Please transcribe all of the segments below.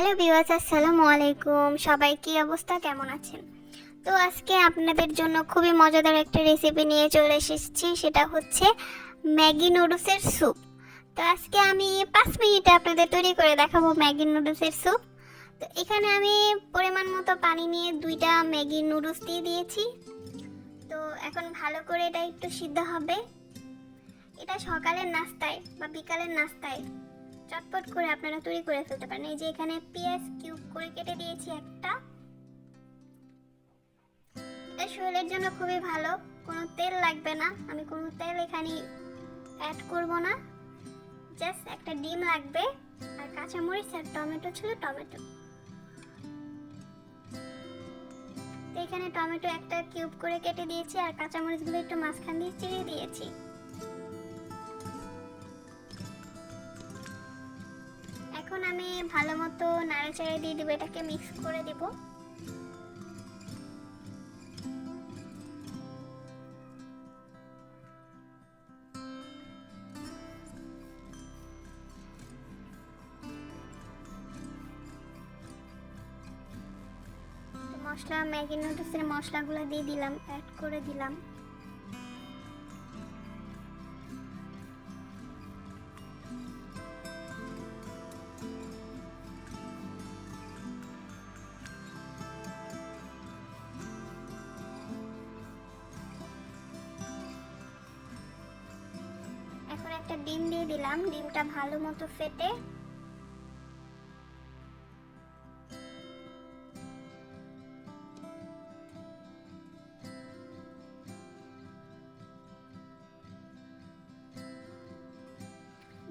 Hello বিওয়াস আসসালামু আলাইকুম। সবাই কি অবস্থা? কেমন আছেন? তো আজকে আপনাদের জন্য খুবই মজাদার একটা রেসিপি নিয়ে চলে এসেছি। সেটা হচ্ছে ম্যাগি নুডলসের স্যুপ। তো আজকে আমি পাঁচ মিনিটে আপনাদের তৈরি করে দেখাবো ম্যাগি নুডলসের স্যুপ। তো এখানে আমি পরিমাণ মতো পানি নিয়ে দুইটা ম্যাগি নুডলস দিয়ে দিয়েছি। তো এখন ভালো করে এটা একটু সিদ্ধ হবে। এটা সকালের নাস্তায় বা বিকালের নাস্তায় চটপট করে আপনারা তৈরি করে ফেলতে পারেন। এই যে এখানে পেঁয়াজ কিউব করে কেটে দিয়েছি একটা। এটা শরীরের জন্য খুবই ভালো। কোনো তেল লাগবে না। আমি কোনো তেল এখানে অ্যাড করব না। জাস্ট একটা ডিম লাগবে। আর কাঁচামরিচ আর টমেটো ছিল টমেটো। এখানে টমেটো একটা কিউব করে কেটে দিয়েছি। আর কাঁচামরিচগুলো একটু মাঝখান দিয়ে চিড়ে দিয়েছি। ভালো মতো নাড়াচাড়া দিয়ে দিব, এটাকে মিক্স করে দিব। মশলা, ম্যাগি নুডলসের মশলাগুলো দিয়ে দিলাম অ্যাড করে দিলাম। একটা ডিম দিয়ে দিলাম, ডিমটা ভালো মতো ফেটে।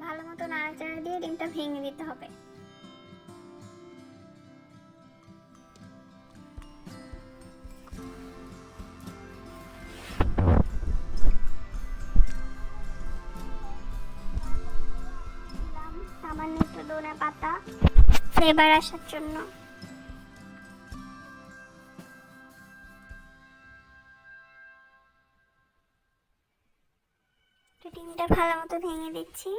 ভালো মতো নাড়াচাড়া দিয়ে ডিমটা ভেঙে দিতে হবে। পাতা ফ্লেভার আসার জন্য। ডিমটা ভালো মতো ভেঙে দিচ্ছি।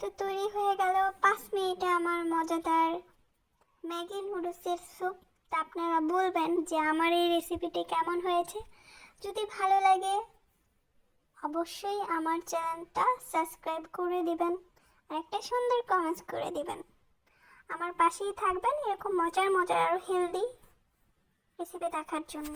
তো তৈরি হয়ে গেল পাঁচ মিনিটে আমার মজাদার ম্যাগি নুডলসের স্যুপ। তা আপনারা বলবেন যে আমার এই রেসিপিটি কেমন হয়েছে? যদি ভালো লাগে, অবশ্যই আমার চ্যানেলটা সাবস্ক্রাইব করে দিবেন আর একটা সুন্দর কমেন্টস করে দিবেন। আমার পাশেই থাকবেন এরকম মজার মজার আরও হেলদি রেসিপি দেখার জন্য।